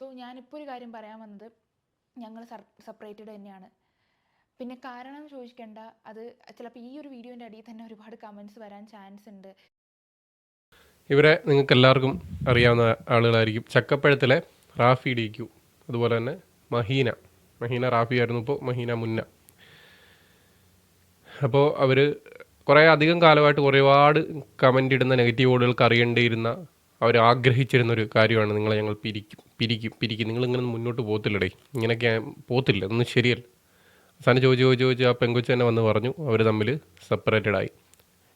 So ഞാനിപ്പോൾ ഒരു കാര്യം പറയാൻ വന്നത് ഞങ്ങൾ സെപ്പറേറ്റഡ് തന്നെയാണ്. പിന്നെ കാരണം ചോദിക്കേണ്ട അത് ചിലപ്പോൾ ഈ ഒരു വീഡിയോന്റെ അടിയിൽ തന്നെ ഒരുപാട് കമൻസ് വരാൻ ചാൻസ് ഉണ്ട്. ഇവരെ നിങ്ങൾക്ക് എല്ലാവർക്കും അറിയാവുന്ന ആളുകളായിരിക്കും. ചക്കപ്പഴത്തിലെ റാഫി ഡി ക്യു അതുപോലെ തന്നെ മഹീന. മഹീന റാഫി ആയിരുന്നു ഇപ്പോൾ മഹീന മുന്ന. അപ്പോൾ അവർ കുറേ അധികം കാലമായിട്ട് ഒരുപാട് കമന്റ് ഇടുന്ന നെഗറ്റീവ് വേർഡുകൾക്ക് അറിയേണ്ടിയിരുന്ന അവർ ആഗ്രഹിച്ചിരുന്ന ഒരു കാര്യമാണ് നിങ്ങളെ ഞങ്ങൾ പിരിക്കും. പിരിക്കും പിരിക്കും. നിങ്ങളിങ്ങനെ മുന്നോട്ട് പോകത്തില്ലടേ. ഇങ്ങനെയൊക്കെ പോകത്തില്ല. അതൊന്നും ശരിയല്ല. അവസാനം ചോദിച്ച് ചോദിച്ച് ചോദിച്ച് ആ പെങ്കൊച്ച് തന്നെ വന്ന് പറഞ്ഞു. അവർ തമ്മിൽ സെപ്പറേറ്റഡ് ആയി.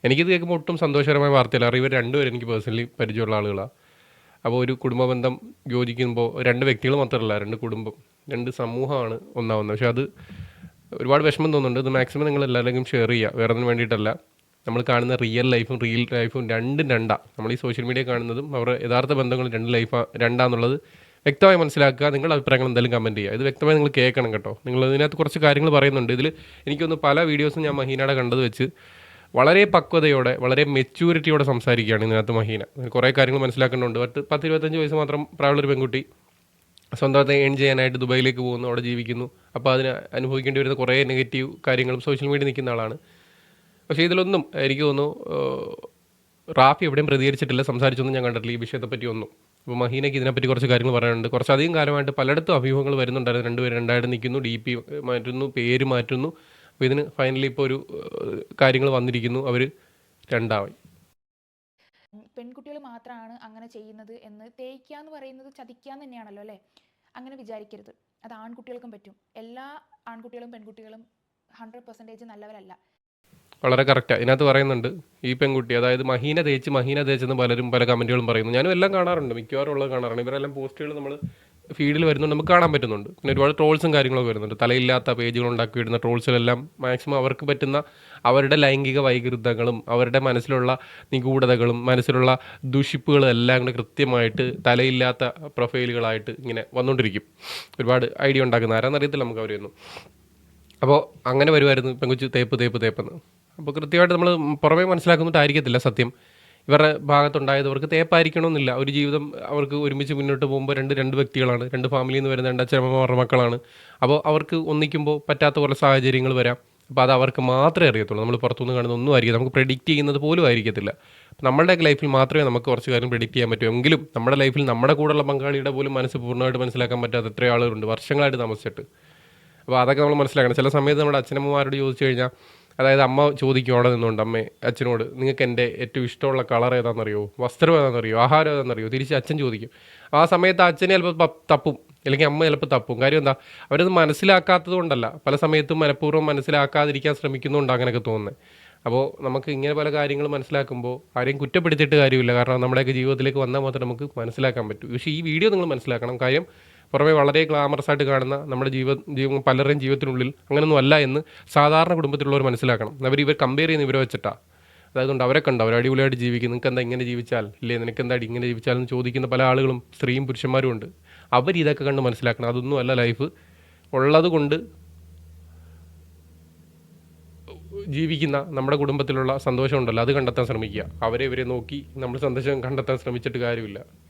എനിക്കിത് കേൾക്കുമ്പോൾ ഒട്ടും സന്തോഷകരമായ വാർത്തയല്ല. അറിയാം രണ്ടുപേരും എനിക്ക് പേഴ്സണലി പരിചയമുള്ള ആളുകളാണ് അപ്പോൾ ഒരു കുടുംബബന്ധം യോജിക്കുമ്പോൾ രണ്ട് വ്യക്തികൾ മാത്രമല്ല രണ്ട് കുടുംബം രണ്ട് സമൂഹമാണ് ഒന്നാവുന്നത്. പക്ഷേ അത് ഒരുപാട് വിഷമം തോന്നുന്നുണ്ട്. ഇത് മാക്സിമം നിങ്ങൾ എല്ലാവരെയും ഷെയർ ചെയ്യുക വേറെ ഒന്നും വേണ്ടിയിട്ടല്ല. നമ്മൾ കാണുന്ന റിയൽ ലൈഫും റിയൽ ലൈഫും രണ്ടും രണ്ടാണ് നമ്മൾ ഈ സോഷ്യൽ മീഡിയ കാണുന്നതും അവരുടെ യഥാർത്ഥ ബന്ധങ്ങൾ രണ്ട് ലൈഫാ രണ്ടാന്നുള്ളത് വ്യക്തമായി മനസ്സിലാക്കുക നിങ്ങളുടെ അഭിപ്രായങ്ങൾ എന്തായാലും കമന്റ് ചെയ്യുക. ഇത് വ്യക്തമായി നിങ്ങൾ കേൾക്കണം കേട്ടോ. നിങ്ങൾ ഇതിനകത്ത് കുറച്ച് കാര്യങ്ങൾ പറയുന്നുണ്ട്. ഇതിൽ എനിക്കൊന്ന് പല വീഡിയോസും ഞാൻ മഹീനയുടെ കണ്ടത് വെച്ച് വളരെ പക്വതയോടെ വളരെ മെച്യൂരിറ്റിയോടെ സംസാരിക്കുകയാണ് ഇതിനകത്ത് മഹീന. കുറേ കാര്യങ്ങൾ മനസ്സിലാക്കേണ്ടതുണ്ട്. പത്ത് പത്ത് ഇരുപത്തഞ്ച് വയസ്സ് മാത്രം പ്രായമുള്ളൊരു പെൺകുട്ടി സ്വന്തമായിട്ട് ഏൺ ചെയ്യാനായിട്ട് ദുബായിലേക്ക് പോകുന്നു അവിടെ ജീവിക്കുന്നു. അപ്പോൾ അതിന് അനുഭവിക്കേണ്ടി വരുന്ന കുറേ നെഗറ്റീവ് കാര്യങ്ങളും സോഷ്യൽ മീഡിയ നിൽക്കുന്ന ആളാണ്. പക്ഷേ ഇതിലൊന്നും എനിക്ക് തോന്നുന്നു റാഫി എവിടെയും പ്രതികരിച്ചിട്ടില്ല സംസാരിച്ചൊന്നും ഞാൻ കണ്ടിട്ടില്ല ഈ വിഷയത്തെപ്പറ്റി ഒന്നും. അപ്പോൾ മഹീനയ്ക്ക് ഇതിനെപ്പറ്റി കുറച്ച് കാര്യങ്ങൾ പറയാനുണ്ട്. കുറച്ചധികം കാലമായിട്ട് പലയിടത്തും അഭിമുഖങ്ങൾ വരുന്നുണ്ടായിരുന്നു. രണ്ടുപേരും രണ്ടായിട്ട് നിൽക്കുന്നു ഡി പി മാറ്റുന്നു പേര് മാറ്റുന്നു. അപ്പോൾ ഇതിന് ഫൈനലി ഇപ്പോൾ ഒരു കാര്യങ്ങൾ വന്നിരിക്കുന്നു. അവർ രണ്ടായി. പെൺകുട്ടികൾ മാത്രമാണ് അങ്ങനെ ചെയ്യുന്നത് എന്ന് തേക്കുക എന്ന് പറയുന്നത് ചതിക്കുക തന്നെയാണല്ലോ അല്ലേ? അങ്ങനെ വിചാരിക്കരുത്. അത് ആൺകുട്ടികൾക്കും പറ്റും. എല്ലാ ആൺകുട്ടികളും പെൺകുട്ടികളും ഹൺഡ്രഡ് പെർസെന്റേജ് നല്ലവരല്ല. വളരെ കറക്റ്റാണ് ഇതിനകത്ത് പറയുന്നുണ്ട് ഈ പെൺകുട്ടി അതായത് മഹീന തേച്ച് മഹീന തേച്ചെന്ന് പലരും പല കമന്റുകളും പറയുന്നു. ഞാനും എല്ലാം കാണാറുണ്ട് മിക്കവാറും ഉള്ളത് കാണാറുണ്ട് ഇവരെല്ലാം പോസ്റ്റുകൾ നമ്മൾ ഫീഡിൽ വരുന്നുണ്ട് നമുക്ക് കാണാൻ പറ്റുന്നുണ്ട്. പിന്നെ ഒരുപാട് ട്രോൾസും കാര്യങ്ങളൊക്കെ വരുന്നുണ്ട്. തലയില്ലാത്ത പേജുകൾ ഉണ്ടാക്കി വിടുന്ന ട്രോൾസിലെല്ലാം മാക്സിമം അവർക്ക് പറ്റുന്ന അവരുടെ ലൈംഗിക വൈകൃതങ്ങളും അവരുടെ മനസ്സിലുള്ള നിഗൂഢതകളും മനസ്സിലുള്ള ദുഷിപ്പുകളും എല്ലാം കൂടെ കൃത്യമായിട്ട് തലയില്ലാത്ത പ്രൊഫൈലുകളായിട്ട് ഇങ്ങനെ വന്നുകൊണ്ടിരിക്കും. ഒരുപാട് ഐഡിയ ഉണ്ടാക്കുന്ന ആരാന്നറിയത്തില്ല നമുക്ക് അവരെയൊന്നും. അപ്പോൾ അങ്ങനെ വരുമായിരുന്നു പെങ്കുച്ച് തേപ്പ് തേപ്പ് തേപ്പെന്ന്. അപ്പോൾ കൃത്യമായിട്ട് നമ്മൾ പുറമേ മനസ്സിലാക്കുന്നിട്ടായിരിക്കത്തില്ല സത്യം. ഇവരുടെ ഭാഗത്തുണ്ടായത് അവർക്ക് തേപ്പായിരിക്കണമെന്നില്ല ഒരു ജീവിതം അവർക്ക് ഒരുമിച്ച് മുന്നോട്ട് പോകുമ്പോൾ രണ്ട് രണ്ട് വ്യക്തികളാണ്. രണ്ട് ഫാമിലിയിൽ നിന്ന് വരുന്ന രണ്ട് അച്ഛനമ്മമാരുടെ മക്കളാണ്. അപ്പോൾ അവർക്ക് ഒന്നിക്കുമ്പോൾ പറ്റാത്ത കുറേ സാഹചര്യങ്ങൾ വരാം. അപ്പോൾ അത് അവർക്ക് മാത്രമേ അറിയത്തുള്ളൂ. നമ്മൾ പുറത്തുനിന്ന് കാണുന്ന ഒന്നും ആയിരിക്കും നമുക്ക് പ്രെഡിക്റ്റ് ചെയ്യുന്നത് പോലും ആയിരിക്കത്തില്ല. നമ്മളുടെ ലൈഫിൽ മാത്രമേ നമുക്ക് കുറച്ച് കാര്യം പ്രെഡിക്റ്റ് ചെയ്യാൻ പറ്റൂ. എങ്കിലും നമ്മുടെ ലൈഫിൽ നമ്മുടെ കൂടെയുള്ള പങ്കാളിയുടെ പോലും മനസ്സ് പൂർണമായിട്ട് മനസ്സിലാക്കാൻ പറ്റാത്ത എത്ര ആളുകളുണ്ട്. വർഷങ്ങളായിട്ട് താമസിച്ചിട്ട്. അപ്പോൾ അതൊക്കെ നമ്മൾ മനസ്സിലാക്കണം. ചില സമയത്ത് നമ്മുടെ അച്ഛനമ്മമാരോട് ചോദിച്ചു കഴിഞ്ഞാൽ അതായത് അമ്മ ചോദിക്കും അവിടെ നിന്നുകൊണ്ട് അമ്മേ അച്ഛനോട് നിങ്ങൾക്ക് എന്റെ ഏറ്റവും ഇഷ്ടമുള്ള കളർ ഏതാണെന്നറിയോ വസ്ത്രം ഏതാണെന്നറിയോ ആഹാരം ഏതാണെന്നറിയോ തിരിച്ച് അച്ഛൻ ചോദിക്കും. ആ സമയത്ത് അച്ഛനെ ചിലപ്പോൾ തപ്പും. അല്ലെങ്കിൽ അമ്മ ചിലപ്പോൾ തപ്പും. കാര്യം എന്താ? അവരത് മനസ്സിലാക്കാത്തത് കൊണ്ടല്ല. പല സമയത്തും മനഃപൂർവം മനസ്സിലാക്കാതിരിക്കാൻ ശ്രമിക്കുന്നുണ്ട് അങ്ങനെയൊക്കെ തോന്നുന്നത് അപ്പോൾ നമുക്ക് ഇങ്ങനെ പല കാര്യങ്ങൾ മനസ്സിലാക്കുമ്പോൾ ആരെയും കുറ്റപ്പെടുത്തിയിട്ട് കാര്യമില്ല. കാരണം നമ്മുടെയൊക്കെ ജീവിതത്തിലേക്ക് വന്നാൽ മാത്രമേ നമുക്ക് മനസ്സിലാക്കാൻ പറ്റൂ. പക്ഷേ ഈ വീഡിയോ നിങ്ങൾ മനസ്സിലാക്കണം. കാര്യം പുറമെ വളരെ ഗ്ലാമറസ് ആയിട്ട് കാണുന്ന നമ്മുടെ ജീവ ജീവ പലരുടെയും ജീവിതത്തിനുള്ളിൽ അങ്ങനെയൊന്നും അല്ല എന്ന് സാധാരണ കുടുംബത്തിലുള്ളവർ മനസ്സിലാക്കണം. അവർ ഇവർ കമ്പയർ ചെയ്യുന്ന ഇവരെ വെച്ചിട്ടാ. അതായത് അവരെ കണ്ടോ അവർ അടിപൊളിയായിട്ട് ജീവിക്കും നിങ്ങൾക്ക് എന്താ ഇങ്ങനെ ജീവിച്ചാൽ? ഇല്ലേ നിനക്ക് എന്താ ഇങ്ങനെ ജീവിച്ചാൽ എന്ന് ചോദിക്കുന്ന പല ആളുകളും സ്ത്രീയും പുരുഷന്മാരും ഉണ്ട്. അവർ ഇതൊക്കെ കണ്ട് മനസ്സിലാക്കണം. അതൊന്നും അല്ല ലൈഫ് ഉള്ളത് കൊണ്ട് ജീവിക്കുന്ന നമ്മുടെ കുടുംബത്തിലുള്ള സന്തോഷം ഉണ്ടല്ലോ. അത് കണ്ടെത്താൻ ശ്രമിക്കുക. അവരെ ഇവരെ നോക്കി നമ്മൾ സന്തോഷം കണ്ടെത്താൻ ശ്രമിച്ചിട്ട് കാര്യമില്ല.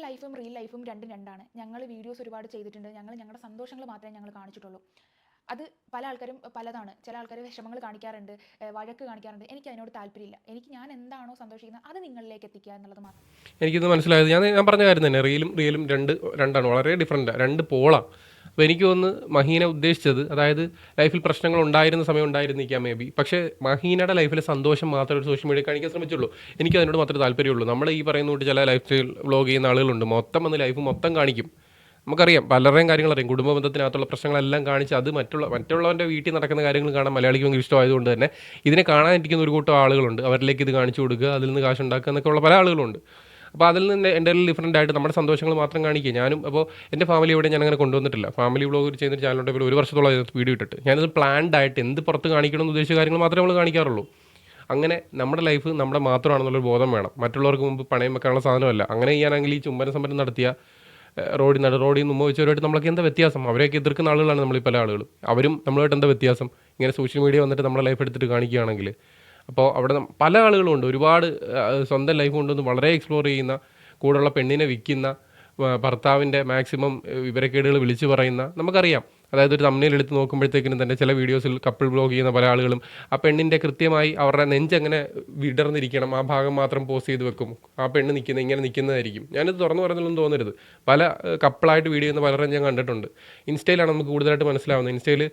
ലൈഫും റിയൽ ലൈഫും രണ്ടും രണ്ടാണ്. ഞങ്ങൾ വീഡിയോസ് ഒരുപാട് ചെയ്തിട്ടുണ്ട്. ഞങ്ങൾ ഞങ്ങളുടെ സന്തോഷങ്ങൾ മാത്രമേ ഞങ്ങൾ കാണിച്ചിട്ടുള്ളൂ. അത് പല ആൾക്കാരും പലതാണ്. ചില ആൾക്കാർ വിഷമങ്ങൾ കാണിക്കാറുണ്ട്. വഴക്ക് കാണിക്കാറുണ്ട്. എനിക്ക് അതിനോട് താല്പര്യമില്ല. എനിക്ക് ഞാൻ എന്താണോ സന്തോഷിക്കുന്നത് അത് നിങ്ങളിലേക്ക് എത്തിക്കുക എന്നുള്ളത് മാത്രം. എനിക്കിത് മനസ്സിലായത് ഞാൻ ഞാൻ പറഞ്ഞ കാര്യം തന്നെ. റിയലും റിയലും രണ്ട് രണ്ടാണ്. വളരെ ഡിഫറെന്റ് രണ്ട് പോളാണ് അപ്പോൾ എനിക്ക് തോന്നുന്നു മഹീന ഉദ്ദേശിച്ചത് അതായത് ലൈഫിൽ പ്രശ്നങ്ങൾ ഉണ്ടായിരുന്ന സമയം ഉണ്ടായിരുന്നിരിക്കാം മേ ബി പക്ഷേ മഹീനയുടെ ലൈഫിലെ സന്തോഷം മാത്രമേ ഒരു സോഷ്യൽ മീഡിയ കാണിക്കാൻ ശ്രമിച്ചുള്ളൂ. എനിക്ക് അതിനോട് മാത്രമേ താല്പര്യമുള്ളൂ. നമ്മൾ ഈ പറയുന്ന ചില ലൈഫ് സ്റ്റൈൽ വ്ലോഗ് ചെയ്യുന്ന ആളുകളുണ്ട്. മൊത്തം വന്ന് ലൈഫ് മൊത്തം കാണിക്കും. നമുക്കറിയാം പലരുടെയും കാര്യങ്ങൾ അറിയാം. കുടുംബ ബന്ധത്തിനകത്തുള്ള പ്രശ്നങ്ങളെല്ലാം കാണിച്ച് അത് മറ്റുള്ള മറ്റുള്ളവന്റെ വീട്ടിൽ നടക്കുന്ന കാര്യങ്ങൾ കാണാൻ മലയാളിക്ക് ഭയങ്കര ഇഷ്ടമായതുകൊണ്ട് തന്നെ ഇതിനെ കാണാനിരിക്കുന്ന ഒരു കൂട്ടം ആളുകളുണ്ട്. അവരിലേക്ക് ഇത് കാണിച്ചു കൊടുക്കുക അതിൽ നിന്ന് കാശ് ഉണ്ടാക്കുക എന്നൊക്കെ ഉള്ള പല ആളുകളുണ്ട്. അപ്പോൾ അതിൽ നിന്ന് എന്റെ ഡിഫറന്റ് ആയിട്ട് നമ്മുടെ സന്തോഷങ്ങൾ മാത്രം കാണിക്കുക. ഞാനും അപ്പോൾ എന്റെ ഫാമിലി ഇവിടെ ഞാൻ അങ്ങനെ കൊണ്ടുവന്നിട്ടില്ല. ഫാമിലി വ്ളോഗ് ചെയ്യുന്ന ചാനലുണ്ട് ഒരു വർഷത്തോളം അതിനകത്ത് വീഡിയോ ഇട്ടിട്ട്. ഞാനത് പ്ലാൻഡ് ആയിട്ട് എന്ത് പുറത്ത് കാണിക്കണം എന്ന് ഉദ്ദേശിച്ച കാര്യങ്ങൾ മാത്രമേ നമ്മൾ കാണിക്കാറുള്ളൂ. അങ്ങനെ നമ്മുടെ ലൈഫ് നമ്മുടെ മാത്രമാണെന്നുള്ളൊരു ബോധം വേണം. മറ്റുള്ളവർക്ക് മുമ്പ് പണയം വെക്കാനുള്ള സാധനമല്ല. അങ്ങനെ ചെയ്യാനെങ്കിൽ ഈ ചുംബന സമരം നടത്തിയ റോഡിൽ നട റോഡിൽ നിന്ന് വെച്ചവരുമായിട്ട് നമ്മളൊക്കെ എന്താ വ്യത്യാസം? അവരെയൊക്കെ എതിർക്കുന്ന ആളുകളാണ് നമ്മൾ പല ആളുകളും. അവരും നമ്മളുമായിട്ട് എന്താ വ്യത്യാസം? ഇങ്ങനെ സോഷ്യൽ മീഡിയ വന്നിട്ട് നമ്മുടെ ലൈഫ് എടുത്തിട്ട് കാണിക്കുകയാണെങ്കിൽ അപ്പോൾ അവിടെ പല ആളുകളും ഉണ്ട് ഒരുപാട് സ്വന്തം ലൈഫ് കൊണ്ടുവന്ന് വളരെ എക്സ്പ്ലോർ ചെയ്യുന്ന കൂടെയുള്ള പെണ്ണിനെ വിൽക്കുന്ന ഭർത്താവിന്റെ മാക്സിമം വിവരക്കേടുകൾ വിളിച്ചു പറയുന്ന നമുക്കറിയാം. അതായത് ഒരു തമ്മിൽ എടുത്ത് നോക്കുമ്പോഴത്തേക്കിനും തന്നെ ചില വീഡിയോസിൽ കപ്പിൾ ബ്ലോഗ് ചെയ്യുന്ന പല ആളുകളും ആ പെണ്ണിന്റെ കൃത്യമായി അവരുടെ നെഞ്ചെങ്ങനെ വിടർന്നിരിക്കണം ആ ഭാഗം മാത്രം പോസ്റ്റ് ചെയ്ത് വെക്കും. ആ പെണ്ണ് നിൽക്കുന്ന ഇങ്ങനെ നിൽക്കുന്നതായിരിക്കും ഞാനിത് തുറന്നു പറയുന്നതൊന്നും തോന്നരുത്. പല കപ്പിളായിട്ട് വീഡിയോ ചെയ്യുന്ന പലരും ഞാൻ കണ്ടിട്ടുണ്ട്. ഇൻസ്റ്റയിലാണ് നമുക്ക് കൂടുതലായിട്ട് മനസ്സിലാവുന്നത്. ഇൻസ്റ്റയിൽ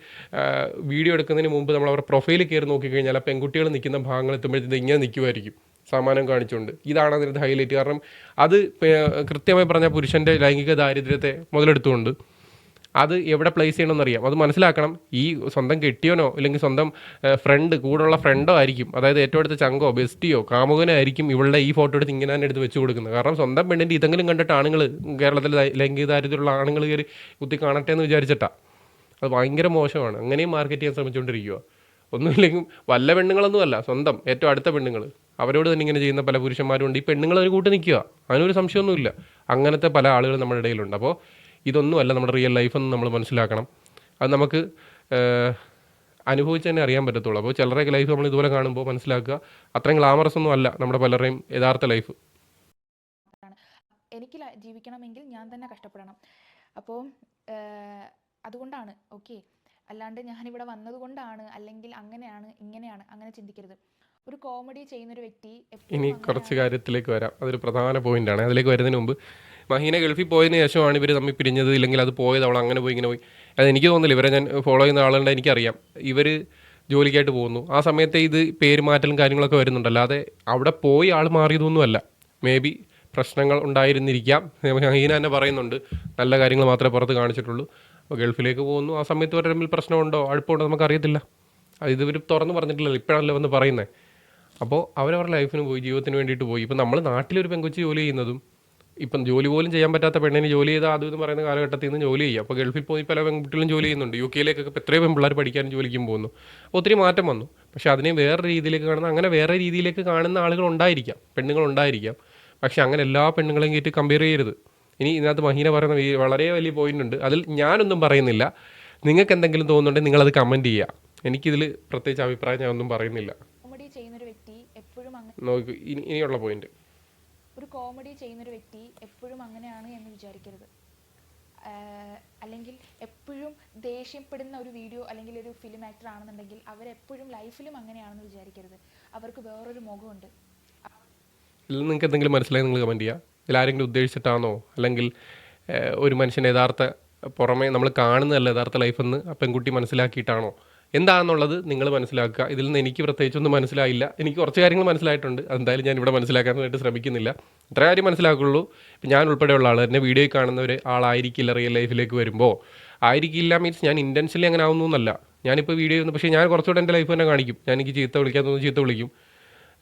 വീഡിയോ എടുക്കുന്നതിന് മുമ്പ് നമ്മൾ അവരുടെ പ്രൊഫൈൽ കയറി നോക്കിക്കഴിഞ്ഞാൽ ആ പെൺകുട്ടികൾ നിൽക്കുന്ന ഭാഗങ്ങൾ എത്തുമ്പോഴത്തേക്ക് ഇങ്ങനെ നിൽക്കുമായിരിക്കും. സമ്മാനം കാണിച്ചുകൊണ്ട്. ഇതാണ് അതിനകത്ത് ഹൈലൈറ്റ് കാരണം അത് കൃത്യമായി പറഞ്ഞാൽ പുരുഷന്റെ ലൈംഗിക ദാരിദ്ര്യത്തെ മുതലെടുത്തുകൊണ്ട് അത് എവിടെ പ്ലേസ് ചെയ്യണമെന്ന് അറിയാം അത് മനസ്സിലാക്കണം. ഈ സ്വന്തം കെട്ടിയോനോ അല്ലെങ്കിൽ സ്വന്തം ഫ്രണ്ട് കൂടെയുള്ള ഫ്രണ്ടോ ആയിരിക്കും. അതായത് ഏറ്റവും അടുത്ത ചങ്കോ ബെസ്റ്റിയോ കാമുകനോ ആയിരിക്കും ഇവളുടെ ഈ ഫോട്ടോ എടുത്ത് ഇങ്ങനെ തന്നെ എടുത്ത് വെച്ച് കൊടുക്കുന്നത്. കാരണം സ്വന്തം പെണ്ണിന്റെ ഇതെങ്കിലും കണ്ടിട്ട് ആണുങ്ങൾ കേരളത്തിൽ ലൈംഗിക ദാരിദ്ര്യമുള്ള ആണുങ്ങൾ കയറി കുത്തി കാണട്ടെ എന്ന് വിചാരിച്ചിട്ടാ. അത് ഭയങ്കര മോശമാണ്. അങ്ങനെയും മാർക്കറ്റ് ചെയ്യാൻ ശ്രമിച്ചുകൊണ്ടിരിക്കുക ഒന്നുമില്ലെങ്കിൽ വല്ല പെണ്ണുങ്ങളൊന്നുമല്ല സ്വന്തം ഏറ്റവും അടുത്ത പെണ്ണുങ്ങൾ അവരോട് തന്നെ ഇങ്ങനെ ചെയ്യുന്ന പല പുരുഷന്മാരുണ്ട് ഈ പെണ്ണുങ്ങൾ ഒരു കൂട്ട് നിൽക്കുക അതിനൊരു സംശയമൊന്നുമില്ല. അങ്ങനത്തെ പല ആളുകൾ നമ്മുടെ ഇടയിലുണ്ട്. അപ്പോൾ ഇതൊന്നുമല്ല നമ്മുടെ റിയൽ ലൈഫ് എന്ന് നമ്മൾ മനസ്സിലാക്കണം. അത് നമുക്ക് അനുഭവിച്ച് തന്നെ അറിയാൻ പറ്റത്തുള്ളൂ. അപ്പോൾ ചിലരുടെയൊക്കെ ലൈഫ് നമ്മൾ ഇതുപോലെ കാണുമ്പോൾ മനസ്സിലാക്കുക. അത്രയും ഗ്ലാമറസ് ഒന്നും അല്ല നമ്മുടെ പലരുടെയും യഥാർത്ഥ ലൈഫ് എനിക്ക് ജീവിക്കണമെങ്കിൽ ഞാൻ തന്നെ കഷ്ടപ്പെടണം. അപ്പോൾ അതുകൊണ്ടാണ് ഓക്കെ. അല്ലാണ്ട് ഞാനിവിടെ വന്നതുകൊണ്ടാണ് അല്ലെങ്കിൽ അങ്ങനെയാണ് ഇങ്ങനെയാണ് അങ്ങനെ ചിന്തിക്കരുത്. ഒരു കോമഡി ചെയ്യുന്ന ഒരു വ്യക്തി ഇനി കുറച്ച് കാര്യത്തിലേക്ക് വരാം. അതൊരു പ്രധാന പോയിന്റ് ആണ്. അതിലേക്ക് വരുന്നതിന് മുമ്പ് മഹീന ഗൾഫിൽ പോയതിന് ശേഷമാണ് ഇവർ തമ്മിൽ പിരിഞ്ഞത് ഇല്ലെങ്കിൽ അത് പോയത് അവൾ അങ്ങനെ പോയി ഇങ്ങനെ പോയി. അത് എനിക്ക് തോന്നുന്നില്ല. ഇവരെ ഞാൻ ഫോളോ ചെയ്യുന്ന ആളുകളുടെ എനിക്കറിയാം. ഇവർ ജോലിക്കായിട്ട് പോകുന്നു. ആ സമയത്ത് ഇത് പേര് മാറ്റലും കാര്യങ്ങളൊക്കെ വരുന്നുണ്ട്. അല്ലാതെ അവിടെ പോയി ആൾ മാറിയതൊന്നുമല്ല. മേ ബി പ്രശ്നങ്ങൾ ഉണ്ടായിരുന്നിരിക്കാം. മഹീന തന്നെ പറയുന്നുണ്ട്. നല്ല കാര്യങ്ങൾ മാത്രമേ പുറത്ത് കാണിച്ചിട്ടുള്ളൂ. അപ്പോൾ ഗൾഫിലേക്ക് പോകുന്നു. ആ സമയത്ത് വരെ തമ്മിൽ പ്രശ്നമുണ്ടോ? അടുപ്പമുണ്ടോ നമുക്കറിയത്തില്ല. അത് ഇവർ തുറന്ന് പറഞ്ഞിട്ടില്ലല്ലോ. ഇപ്പോഴാണല്ലോ വന്ന് പറയുന്നത് അപ്പോൾ അവരവരുടെ ലൈഫിന് പോയി ജീവിതത്തിന് വേണ്ടിയിട്ട് പോയി. ഇപ്പം നമ്മൾ നാട്ടിലൊരു പെങ്കൊച്ച് ജോലി ചെയ്യുന്നതും ഇപ്പം ജോലി പോലും ചെയ്യാൻ പറ്റാത്ത പെണ്ണിന് ജോലി ചെയ്താൽ അതും എന്ന് പറയുന്ന കാലഘട്ടത്തിൽ നിന്ന് ജോലി ചെയ്യുക. അപ്പോൾ ഗൾഫിൽ പോയി പല പെൺകുട്ടികളും ജോലി ചെയ്യുന്നുണ്ട്. യു കെയിലേക്കൊക്കെ എത്രയോ പെൺപിള്ളേർ പഠിക്കാനും ജോലിക്കും പോകുന്നു. അപ്പോൾ ഒത്തിരി മാറ്റം വന്നു. പക്ഷേ അതിനെ വേറെ രീതിയിലേക്ക് കാണുന്ന അങ്ങനെ വേറെ രീതിയിലേക്ക് കാണുന്ന ആളുകൾ ഉണ്ടായിരിക്കാം പെണ്ണുങ്ങൾ ഉണ്ടായിരിക്കാം. പക്ഷേ അങ്ങനെ എല്ലാ പെണ്ണുങ്ങളെയും കയറ്റി കമ്പയർ ചെയ്യരുത്. ഇനി ഇതിനകത്ത് മഹീന പറയുന്ന വളരെ വലിയ പോയിന്റ് ഉണ്ട്. അതിൽ ഞാനൊന്നും പറയുന്നില്ല. നിങ്ങൾക്ക് എന്തെങ്കിലും തോന്നുന്നുണ്ടെങ്കിൽ നിങ്ങളത് കമന്റ് ചെയ്യുക. എനിക്കിതിൽ പ്രത്യേകിച്ച് അഭിപ്രായം ഞാനൊന്നും പറയുന്നില്ല കോമഡി ചെയ്യുന്നൊരു വ്യക്തി എപ്പോഴും അങ്ങനെ നോക്കൂ ഇനി ഇനിയുള്ള പോയിന്റ് ഒരു കോമഡി ചെയ്യുന്ന ഒരു വ്യക്തി എപ്പോഴും അങ്ങനെയാണ് എന്ന് വിചാരിക്കരുത്. അല്ലെങ്കിൽ എപ്പോഴും ദേഷ്യപ്പെടുന്ന ഒരു വീഡിയോ അല്ലെങ്കിൽ ഒരു ഫിലിം ആക്ടർ ആണെന്നുണ്ടെങ്കിൽ അവരെപ്പോഴും ലൈഫിലും അങ്ങനെയാണെന്ന് വിചാരിക്കരുത്. അവർക്ക് വേറൊരു മുഖമുണ്ട്. ഇതിൽ നിങ്ങൾക്ക് എന്തെങ്കിലും മനസ്സിലായി നിങ്ങൾ കമന്റ് ചെയ്യുക ഇതിൽ ആരെങ്കിലും ഉദ്ദേശിച്ചിട്ടാണോ? അല്ലെങ്കിൽ ഒരു മനുഷ്യൻ യഥാർത്ഥ പുറമേ നമ്മൾ കാണുന്നതല്ല യഥാർത്ഥ ലൈഫെന്ന് ആ പെൺകുട്ടി മനസ്സിലാക്കിയിട്ടാണോ? എന്താണെന്നുള്ളത് നിങ്ങൾ മനസ്സിലാക്കുക. ഇതിൽ നിന്ന് എനിക്ക് പ്രത്യേകിച്ചൊന്നും മനസ്സിലായില്ല. എനിക്ക് കുറച്ച് കാര്യങ്ങൾ മനസ്സിലായിട്ടുണ്ട്. അതെന്തായാലും ഞാൻ ഇവിടെ മനസ്സിലാക്കാനായിട്ട് ശ്രമിക്കുന്നില്ല. ഇത്ര കാര്യം മനസ്സിലാക്കുള്ളൂ. ഞാൻ ഉൾപ്പെടെയുള്ള ആൾ എന്നെ വീഡിയോയിൽ കാണുന്നവർ ആളായിരിക്കില്ല റിയൽ ലൈഫിലേക്ക് വരുമ്പോൾ ആയിരിക്കില്ല മീൻസ് ഞാൻ ഇന്റൻഷനിൽ അങ്ങനെ ആവുന്നു എന്നല്ല. ഞാനിപ്പോൾ വീഡിയോ ചെയ്യുന്നു. പക്ഷേ ഞാൻ കുറച്ചുകൂടെ എന്റെ ലൈഫ് തന്നെ കാണിക്കും. ഞാൻ എനിക്ക് ചീത്ത വിളിക്കാൻ തോന്നുന്നു ചീത്ത വിളിക്കും.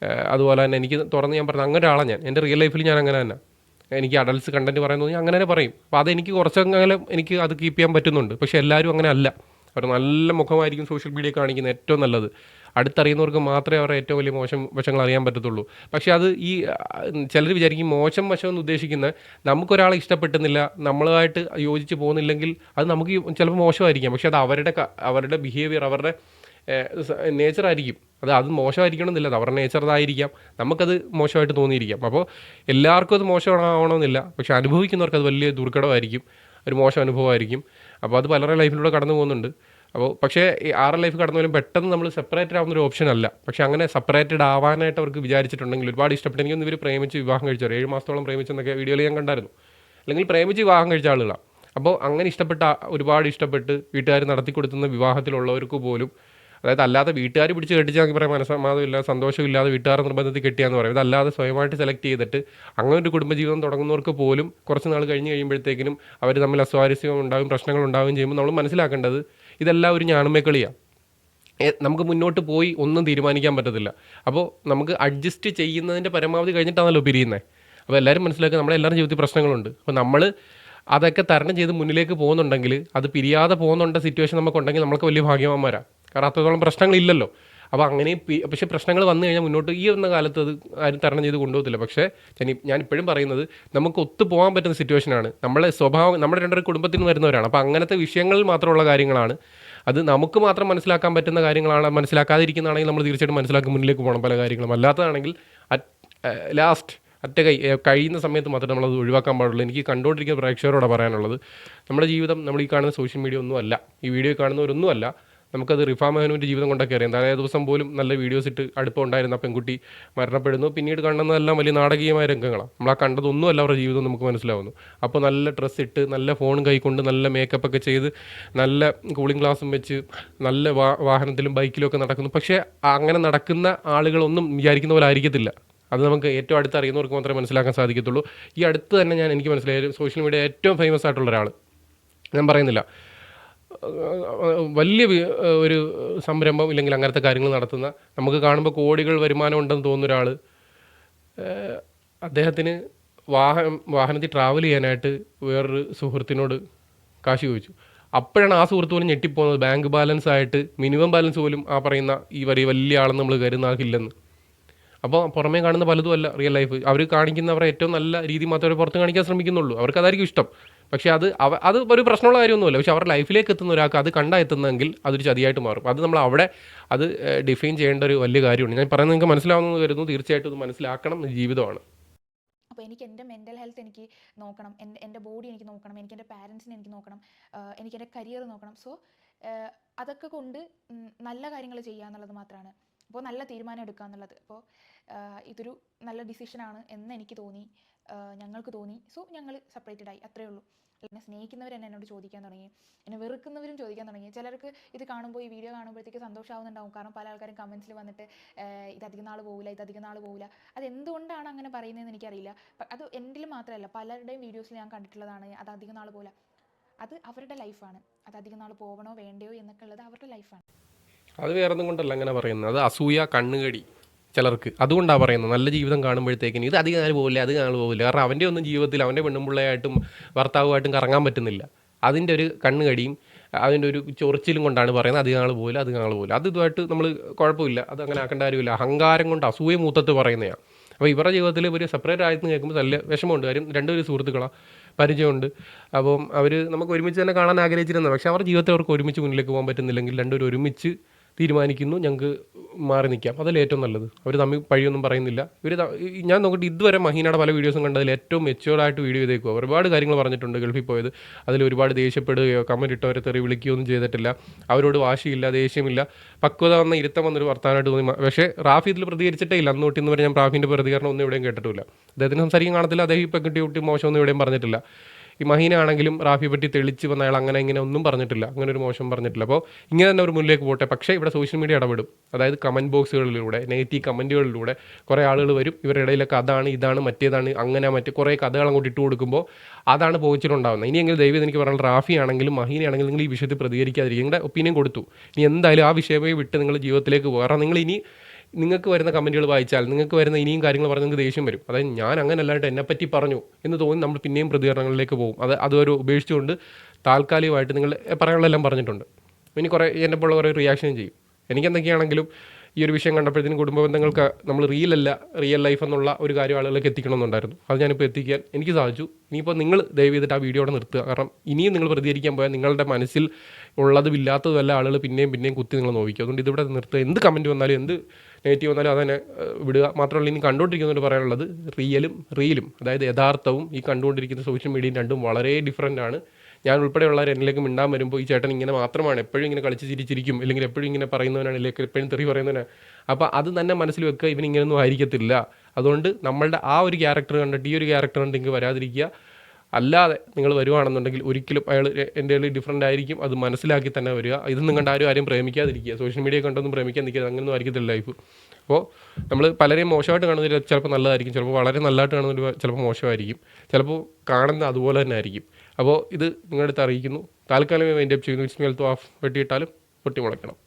അതുപോലെ തന്നെ എനിക്ക് തുറന്ന് ഞാൻ പറഞ്ഞു അങ്ങനെ ഒരാളാണ് ഞാൻ. എന്റെ റിയൽ ലൈഫിൽ ഞാൻ അങ്ങനെ തന്നെ. എനിക്ക് അഡൽട്സ് കണ്ടന്റ് പറയുന്നത് ഞാൻ അങ്ങനെ തന്നെ പറയും. അപ്പോൾ അതെനിക്ക് കുറച്ചെങ്കിലും എനിക്ക് അത് കീപ്പ് ചെയ്യാൻ പറ്റുന്നുണ്ട്. പക്ഷേ എല്ലാവരും അങ്ങനെ അല്ല. അവർ നല്ല മുഖമായിരിക്കും സോഷ്യൽ മീഡിയ കാണിക്കുന്നത് ഏറ്റവും നല്ലത്. അടുത്തറിയുന്നവർക്ക് മാത്രമേ അവരുടെ ഏറ്റവും വലിയ മോശം വശങ്ങൾ അറിയാൻ പറ്റത്തുള്ളൂ. പക്ഷേ അത് ഈ ചിലർ വിചാരിക്കും മോശം വശം എന്ന് ഉദ്ദേശിക്കുന്ന നമുക്കൊരാളെ ഇഷ്ടപ്പെട്ടുന്നില്ല നമ്മളുമായിട്ട് യോജിച്ച് പോകുന്നില്ലെങ്കിൽ അത് നമുക്ക് ചിലപ്പോൾ മോശമായിരിക്കാം. പക്ഷേ അത് അവരുടെ അവരുടെ ബിഹേവിയർ അവരുടെ നേച്ചറായിരിക്കും അത് അത് മോശമായിരിക്കണം എന്നില്ല അത് അവരുടെ നേച്ചർ അതായിരിക്കാം. നമുക്കത് മോശമായിട്ട് തോന്നിയിരിക്കാം. അപ്പോൾ എല്ലാവർക്കും അത് മോശമാവണമെന്നില്ല പക്ഷെ അനുഭവിക്കുന്നവർക്ക് അത് വലിയ ദുർഘടമായിരിക്കും. ഒരു മോശം അനുഭവമായിരിക്കും. അപ്പോൾ അത് പലരുടെ ലൈഫിലൂടെ കടന്നു പോകുന്നുണ്ട്. അപ്പോൾ പക്ഷേ ഈ ആറ് ലൈഫ് കടന്നു പോലും പെട്ടെന്ന് നമ്മൾ സെപ്പറേറ്റഡ് ആവുന്ന ഒരു ഓപ്ഷൻ അല്ല. പക്ഷേ അങ്ങനെ സെപ്പറേറ്റഡ് ആവാനായിട്ട് അവർക്ക് വിചാരിച്ചിട്ടുണ്ടെങ്കിൽ ഒരുപാട് ഇഷ്ടപ്പെട്ടെങ്കിൽ ഇവർ പ്രേമിച്ച് വിവാഹം കഴിച്ചവർ ഏഴ് മാസത്തോളം പ്രേമിച്ചെന്നൊക്കെ വീഡിയോയിൽ ഞാൻ കണ്ടായിരുന്നു. അല്ലെങ്കിൽ പ്രേമിച്ച് വിവാഹം കഴിച്ച ആളുകളാണ്. അപ്പോൾ അങ്ങനെ ഇഷ്ടപ്പെട്ട ഒരുപാട് ഇഷ്ടപ്പെട്ട് വീട്ടുകാർ നടത്തി കൊടുത്തുന്ന വിവാഹത്തിലുള്ളവർക്ക് പോലും അതായത് അല്ലാതെ വീട്ടുകാർ പിടിച്ച് കെട്ടിച്ചാൽ നമുക്ക് പറയാം മനസ്സമാധമില്ല സന്തോഷമില്ലാതെ വീട്ടുകാർ നിർബന്ധത്തിൽ കെട്ടിയാന്ന് പറയും. ഇതല്ലാതെ സ്വയമായിട്ട് സെലക്ട് ചെയ്തിട്ട് അങ്ങനെ ഒരു കുടുംബജീവിതം തുടങ്ങുന്നവർക്ക് പോലും കുറച്ച് നാൾ കഴിഞ്ഞ് കഴിയുമ്പോഴത്തേക്കിനും അവർ തമ്മിൽ അസ്വാരസ്യം ഉണ്ടാകും പ്രശ്നങ്ങൾ ഉണ്ടാകും ചെയ്യുമ്പോൾ നമ്മൾ മനസ്സിലാക്കേണ്ടത് ഇതെല്ലാം ഒരു ഞാണുമേക്കളിയാണ് നമുക്ക് മുന്നോട്ട് പോയി ഒന്നും തീരുമാനിക്കാൻ പറ്റത്തില്ല. അപ്പോൾ നമുക്ക് അഡ്ജസ്റ്റ് ചെയ്യുന്നതിന്റെ പരമാവധി കഴിഞ്ഞിട്ടാണല്ലോ പിരിയുന്നത് അപ്പോൾ എല്ലാവരും മനസ്സിലാക്കുക നമ്മുടെ എല്ലാവരും ജീവിതത്തിൽ പ്രശ്നങ്ങളുണ്ട്. അപ്പോൾ നമ്മൾ അതൊക്കെ തരണം ചെയ്ത് മുന്നിലേക്ക് പോകുന്നുണ്ടെങ്കിൽ അത് പിരിയാതെ പോകുന്നുണ്ട സിറ്റുവേഷൻ നമുക്കുണ്ടെങ്കിൽ നമുക്ക് വലിയ ഭാഗ്യവാന്മാരാണ് കാരണം അത്രത്തോളം പ്രശ്നങ്ങളില്ലല്ലോ. അപ്പോൾ അങ്ങനെ പക്ഷേ പ്രശ്നങ്ങൾ വന്നു കഴിഞ്ഞാൽ മുന്നോട്ട് ഈ വന്ന കാലത്ത് അത് ആരും തരണം ചെയ്ത് കൊണ്ടുപോകത്തില്ല. പക്ഷേ ഞാൻ ഞാൻ ഇപ്പോഴും പറയുന്നത് നമുക്ക് ഒത്തു പോകാൻ പറ്റുന്ന സിറ്റുവേഷനാണ് നമ്മളെ സ്വഭാവം നമ്മുടെ രണ്ടൊരു കുടുംബത്തിൽ നിന്ന് വരുന്നവരാണ്. അപ്പോൾ അങ്ങനത്തെ വിഷയങ്ങളിൽ മാത്രമുള്ള കാര്യങ്ങളാണ്. അത് നമുക്ക് മാത്രം മനസ്സിലാക്കാൻ പറ്റുന്ന കാര്യങ്ങളാണ്. മനസ്സിലാക്കാതിരിക്കുന്നതാണെങ്കിൽ നമ്മൾ തീർച്ചയായിട്ടും മനസ്സിലാക്കി മുന്നിലേക്ക് പോകണം പല കാര്യങ്ങളും. അല്ലാത്തതാണെങ്കിൽ അറ്റ് ലാസ്റ്റ് അറ്റ കൈ കഴിയുന്ന സമയത്ത് മാത്രമേ നമ്മളത് ഒഴിവാക്കാൻ പാടുള്ളൂ. എനിക്ക് കണ്ടുകൊണ്ടിരിക്കുന്ന പ്രേക്ഷകരോട് പറയാനുള്ളത്. നമ്മുടെ ജീവിതം നമ്മൾ ഈ കാണുന്ന സോഷ്യൽ മീഡിയ ഒന്നുമല്ല. ഈ വീഡിയോ കാണുന്നവരൊന്നും അല്ല നമുക്കത് റിഫാ മെഹനുവിന്റെ ജീവിതം കൊണ്ടൊക്കെ അറിയാം. തലേ ദിവസം പോലും നല്ല വീഡിയോസ് ഇട്ട് അടുപ്പം ഉണ്ടായിരുന്ന പെൺകുട്ടി മരണപ്പെടുന്നു. പിന്നീട് കാണുന്നതെല്ലാം വലിയ നാടകീയമായ രംഗങ്ങളാണ്. നമ്മൾ ആ കണ്ടതൊന്നും അല്ല അവരുടെ ജീവിതം നമുക്ക് മനസ്സിലാവുന്നു. അപ്പോൾ നല്ല ഡ്രസ്സ് ഇട്ട് നല്ല ഫോൺ കൈക്കൊണ്ട് നല്ല മേക്കപ്പ് ഒക്കെ ചെയ്ത് നല്ല കൂളിംഗ് ഗ്ലാസും വെച്ച് നല്ല വാഹനത്തിലും ബൈക്കിലും ഒക്കെ നടക്കുന്നു. പക്ഷേ അങ്ങനെ നടക്കുന്ന ആളുകളൊന്നും വിചാരിക്കുന്ന പോലെ ആയിരിക്കത്തില്ല. അത് നമുക്ക് ഏറ്റവും അടുത്ത് അറിയുന്നവർക്ക് മാത്രമേ മനസ്സിലാക്കാൻ സാധിക്കത്തുള്ളൂ. ഈ അടുത്ത് തന്നെ ഞാൻ എനിക്ക് മനസ്സിലായ സോഷ്യൽ മീഡിയ ഏറ്റവും ഫേമസ് ആയിട്ടുള്ള ഒരാൾ ഞാൻ പറയുന്നില്ല. വലിയ ഒരു സംരംഭം ഇല്ലെങ്കിൽ അങ്ങനത്തെ കാര്യങ്ങൾ നടത്തുന്ന നമുക്ക് കാണുമ്പോൾ കോടികൾ വരുമാനം ഉണ്ടെന്ന് തോന്നുന്ന ഒരാൾ അദ്ദേഹത്തിന് വാഹനം വാഹനത്തിൽ ട്രാവൽ ചെയ്യാനായിട്ട് വേറൊരു സുഹൃത്തിനോട് കാശ് ചോദിച്ചു. അപ്പോഴാണ് ആ സുഹൃത്ത് പോലും ഞെട്ടിപ്പോകുന്നത് ബാങ്ക് ബാലൻസ് ആയിട്ട് മിനിമം ബാലൻസ് പോലും ആ പറയുന്ന ഈ വലിയ വലിയ ആളെന്ന് നമ്മൾ കരുതുന്ന ആൾക്കില്ലെന്ന്. അപ്പോൾ പുറമേ കാണുന്ന പലതും അല്ല റിയൽ ലൈഫ് അവർ കാണിക്കുന്ന അവരുടെ ഏറ്റവും നല്ല രീതി മാത്രമേ പുറത്ത് കാണിക്കാൻ ശ്രമിക്കുന്നുള്ളൂ. അവർക്ക് അതായിരിക്കും ഇഷ്ടം. പക്ഷേ അത് അവ അത് ഒരു പ്രശ്നമുള്ള കാര്യമൊന്നുമില്ല. പക്ഷേ അവരുടെ ലൈഫിലേക്ക് എത്തുന്ന ഒരാൾക്ക് അത് കണ്ടാ എത്തുന്നതെങ്കിൽ അതൊരു ചതിയായിട്ട് മാറും. അത് നമ്മൾ അവിടെ അത് ഡിഫൈൻ ചെയ്യേണ്ട ഒരു വലിയ കാര്യമാണ്. ഞാൻ പറയുന്നത് നിങ്ങൾക്ക് മനസ്സിലാവുന്നു കരുതുന്നു. തീർച്ചയായിട്ടും ഇത് മനസ്സിലാക്കണം ജീവിതമാണ്. അപ്പോൾ എനിക്ക് എന്റെ മെന്റൽ ഹെൽത്ത് എനിക്ക് നോക്കണം. എന്റെ എന്റെ ബോഡി എനിക്ക് നോക്കണം. എനിക്ക് എന്റെ പാരൻസിനെ എനിക്ക് നോക്കണം. എനിക്ക് എന്റെ കരിയർ നോക്കണം. സോ അതൊക്കെ കൊണ്ട് നല്ല കാര്യങ്ങൾ ചെയ്യുക എന്നുള്ളത് മാത്രമാണ്. അപ്പോൾ നല്ല തീരുമാനം എടുക്കുക എന്നുള്ളത്. അപ്പോൾ ഇതൊരു നല്ല ഡിസിഷനാണ് എന്ന് എനിക്ക് തോന്നി. ഞങ്ങൾക്ക് തോന്നി. സോ ഞങ്ങൾ സെപ്പറേറ്റഡ് ആയി. അത്രേ ഉള്ളൂ. എന്നെ സ്നേഹിക്കുന്നവർ തന്നെ എന്നോട് ചോദിക്കാൻ തുടങ്ങി. എന്നെ വെറുക്കുന്നവരും ചോദിക്കാൻ തുടങ്ങി. ചിലർക്ക് ഇത് കാണുമ്പോൾ ഈ വീഡിയോ കാണുമ്പോഴത്തേക്ക് സന്തോഷമാവുന്നുണ്ടാവും കാരണം പല ആൾക്കാരും കമൻസിൽ വന്നിട്ട് ഇത് അധികം നാൾ പോകില്ല ഇത് അധികം നാൾ പോകില്ല അത് എന്തുകൊണ്ടാണ് അങ്ങനെ പറയുന്നതെന്ന് എനിക്കറിയില്ല. അത് എന്റെ മാത്രമല്ല പലരുടെയും വീഡിയോസിൽ ഞാൻ കണ്ടിട്ടുള്ളതാണ്. അത് അധികം നാൾ പോകില്ല അത് അവരുടെ ലൈഫാണ് അത് അധികം നാൾ പോകണോ വേണ്ടയോ എന്നൊക്കെ ഉള്ളത് അവരുടെ ലൈഫാണ് അത് വേറെ ഒന്നും കൊണ്ടല്ല അങ്ങനെ പറയുന്നത്. അത് അസൂയ കണ്ണുകടി. ചിലർക്ക്. അതുകൊണ്ടാണ് പറയുന്നത്. നല്ല ജീവിതം കാണുമ്പോഴത്തേക്കിന് ഇത് അധികം നാൾ പോകില്ല അത് നാൾ പോകില്ല കാരണം അവന്റെ ഒന്നും ജീവിതത്തിൽ അവന്റെ പെണ്ണുമ്പിള്ളയായിട്ടും ഭർത്താവുമായിട്ടും കറങ്ങാൻ പറ്റുന്നില്ല. അതിന്റെ ഒരു കണ്ണുകടിയും അതിന്റെ ഒരു ചൊറിച്ചിലും കൊണ്ടാണ് പറയുന്നത് അധികം നാൾ പോകില്ല അധികം നാൾ പോകില്ല അത് ഇതുമായിട്ട് നമ്മൾ കുഴപ്പമില്ല. അത് അങ്ങനെ ആക്കേണ്ട കാര്യമില്ല. അഹങ്കാരം കൊണ്ട് അസൂയ മൂത്തത്ത് പറയുന്നതാണ് അപ്പോൾ ഇവരുടെ ജീവിതത്തിൽ ഇവർ സെപ്പറേറ്റ് ആയെന്ന് കേൾക്കുമ്പോൾ നല്ല വിഷമമുണ്ട്. കാര്യം രണ്ടുപേരും സുഹൃത്തുക്കളാണ് പരിചയമുണ്ട്. അപ്പം അവർ നമുക്ക് ഒരുമിച്ച് തന്നെ കാണാൻ ആഗ്രഹിച്ചിരുന്നത് പക്ഷേ അവരുടെ ജീവിതത്തിൽ അവർക്ക് ഒരുമിച്ച് മുന്നിലേക്ക് പോകാൻ പറ്റുന്നില്ലെങ്കിൽ രണ്ടുപേരും ഒരുമിച്ച് തീരുമാനിക്കുന്നു ഞങ്ങൾക്ക് മാറി നിൽക്കാം അതല്ലേ ഏറ്റവും നല്ലത്. അവർ തമ്മിൽ പഴിയൊന്നും പറയുന്നില്ല. ഇവർ ഞാൻ നോക്കിയിട്ട് ഇതുവരെ മഹീനയുടെ പല വീഡിയോസും കണ്ടതിൽ ഏറ്റവും മെച്ചുവർഡായിട്ട് വീഡിയോ ചെയ്തേക്കുക ഒരുപാട് കാര്യങ്ങൾ പറഞ്ഞിട്ടുണ്ട് ഗൾഫിൽ പോയത്. അതിൽ ഒരുപാട് ദേഷ്യപ്പെടുകയോ കമന്റ് ഇട്ടവരെ തെറി വിളിക്കുകയോ ഒന്നും ചെയ്തിട്ടില്ല. അവരോട് വാശിയില്ല ദേഷ്യമില്ല. പക്വത വന്ന ഇരുത്തം വന്നൊരു വർത്താനമായിട്ട് തോന്നി. പക്ഷേ റാഫി ഇതിൽ പ്രതികരിച്ചിട്ടേ ഇല്ല. അന്ന് തൊട്ട് ഇന്ന് വരെ ഞാൻ റാഫിന്റെ പ്രതികരണം ഒന്നും ഇവിടെയും കേട്ടിട്ടില്ല. അദ്ദേഹത്തിന് സംസാരിക്കാൻ കാണത്തില്ല. അദ്ദേഹം ഇപ്പം കിട്ടി കുട്ടി മോശമൊന്നും ഇവിടെയും പറഞ്ഞിട്ടില്ല. ഈ ആണെങ്കിലും റാഫിയെ പറ്റി തെളിച്ച് വന്ന അയാൾ അങ്ങനെ ഇങ്ങനെ ഒന്നും പറഞ്ഞിട്ടില്ല. അങ്ങനെ ഒരു മോശം പറഞ്ഞിട്ടില്ല. അപ്പോൾ ഇങ്ങനെ തന്നെ ഒരു മുന്നിലേക്ക് പോട്ടെ. പക്ഷേ ഇവിടെ സോഷ്യൽ മീഡിയ ഇടപെടും. അതായത് കമന്റ് ബോക്സുകളിലൂടെ നെഗറ്റീവ് കമന്റുകളിലൂടെ കുറേ ആളുകൾ വരും. ഇവരുടെ ഇടയിലൊക്കെ അതാണ് ഇതാണ് മറ്റേതാണ് അങ്ങനെ മറ്റേ കുറേ കഥകൾ അങ്ങോട്ട് ഇട്ട് കൊടുക്കുമ്പോൾ അതാണ് പോയിച്ചിട്ടുണ്ടാകുന്നത് ഇനിയെങ്കിലും ദൈവം എനിക്ക് പറഞ്ഞാൽ റാഫി ആണെങ്കിലും മഹീന ആണെങ്കിലും നിങ്ങൾ ഈ വിഷയത്തിൽ പ്രതികരിക്കാതിരിക്കും നിങ്ങളുടെ ഒപ്പീനിയൻ കൊടുത്തു. ഇനി എന്തായാലും ആ വിഷയമേ വിട്ട് നിങ്ങൾ ജീവിതത്തിലേക്ക് കാരണം നിങ്ങൾ ഇനി നിങ്ങൾക്ക് വരുന്ന കമന്റുകൾ വായിച്ചാൽ നിങ്ങൾക്ക് വരുന്ന ഇനിയും കാര്യങ്ങൾ പറഞ്ഞ് നിങ്ങൾക്ക് ദേഷ്യം വരും. അതായത് ഞാൻ അങ്ങനെ അല്ലാണ്ട് എന്നെപ്പറ്റി പറഞ്ഞു എന്ന് തോന്നി നമ്മൾ പിന്നെയും പ്രതികരണങ്ങളിലേക്ക് പോകും. അത് അതൊരു ഉപേക്ഷിച്ചുകൊണ്ട് താൽക്കാലികമായിട്ട് നിങ്ങൾ പറയാനുള്ളതെല്ലാം പറഞ്ഞിട്ടുണ്ട്. ഇനി കുറേ എന്റെ പോലെ കുറേ റിയാക്ഷൻ ചെയ്യും. എനിക്ക് എന്തൊക്കെയാണെങ്കിലും ഈ ഒരു വിഷയം കണ്ടപ്പോഴത്തേനും കുടുംബ ബന്ധങ്ങൾക്ക് നമ്മൾ റിയൽ അല്ല റിയൽ ലൈഫ് എന്നുള്ള ഒരു കാര്യം ആളുകളിലേക്ക് എത്തിക്കണമെന്നുണ്ടായിരുന്നു. അത് ഞാനിപ്പോൾ എത്തിക്കാൻ എനിക്ക് സാധിച്ചു. ഇനിയിപ്പോൾ നിങ്ങൾ ദയവ് ചെയ്തിട്ട് ആ വീഡിയോ അവിടെ നിർത്തുക. കാരണം ഇനിയും നിങ്ങൾ പ്രതികരിക്കാൻ പോയാൽ നിങ്ങളുടെ മനസ്സിൽ ഉള്ളതും ഇല്ലാത്തതും അല്ല ആളുകൾ പിന്നെയും പിന്നെയും കുത്തി നിങ്ങൾ നോക്കിക്കും അതുകൊണ്ട് ഇതിവിടെ നിർത്തുക. എന്ത് കമന്റ് വന്നാലും എന്ത് നെഗറ്റീവ് വന്നാലും അതന്നെ വിടുക. മാത്രമല്ല ഇനി കണ്ടുകൊണ്ടിരിക്കുന്നവർ പറയാനുള്ളത് റിയലും റീലും അതായത് യഥാർത്ഥവും ഈ കണ്ടുകൊണ്ടിരിക്കുന്ന സോഷ്യൽ മീഡിയയും രണ്ടും വളരെ ഡിഫറന്റ് ആണ്. ഞാൻ ഉൾപ്പെടെയുള്ളവർ എന്നിലേക്ക് മിണ്ടാൻ വരുമ്പോൾ ഈ ചേട്ടൻ ഇങ്ങനെ മാത്രമാണ് എപ്പോഴും ഇങ്ങനെ കളിച്ച് ചിരിച്ചിരിക്കും അല്ലെങ്കിൽ എപ്പോഴും ഇങ്ങനെ പറയുന്നവനാണ് ഇല്ലെങ്കിൽ എപ്പോഴും തെറി പറയുന്നവനാണ്. അപ്പോൾ അത് തന്നെ മനസ്സിൽ വെക്കുക ഇവൻ ആയിരിക്കത്തില്ല. അതുകൊണ്ട് നമ്മളുടെ ആ ഒരു ക്യാരക്ടർ കണ്ടിട്ട് ഈ ഒരു ക്യാരക്ടർ കണ്ടെങ്കിൽ വരാതിരിക്കുക. അല്ലാതെ നിങ്ങൾ വരുവാണെന്നുണ്ടെങ്കിൽ ഒരിക്കലും അയാൾ എന്റെ കയ്യിൽ ഡിഫറന്റ് ആയിരിക്കും. അത് മനസ്സിലാക്കി തന്നെ വരിക. ഇതൊന്നും കണ്ട് ആരും ആരും പ്രേമിക്കാതിരിക്കുക. സോഷ്യൽ മീഡിയ കണ്ടൊന്നും പ്രേമിക്കാൻ നിൽക്കുക. അങ്ങനെയൊന്നും ആയിരിക്കത്തില്ല ലൈഫ് അപ്പോൾ നമ്മൾ പലരെയും മോശമായിട്ട് കാണുന്നില്ല ചിലപ്പോൾ നല്ലതായിരിക്കും. ചിലപ്പോൾ വളരെ നല്ലതായിട്ട് കാണുന്നില്ല ചിലപ്പോൾ മോശമായിരിക്കും. ചിലപ്പോൾ കാണുന്ന അതുപോലെ തന്നെ ആയിരിക്കും. അപ്പോൾ ഇത് നിങ്ങളുടെ അടുത്ത് അറിയിക്കുന്നു. താൽക്കാലികമായി എന്റെ ചെയ്യുന്നു. ഇറ്റ്സ് മീ ഹെൽത്ത് ഓഫ് വെട്ടിയിട്ടാലും പൊട്ടി മുളയ്ക്കണം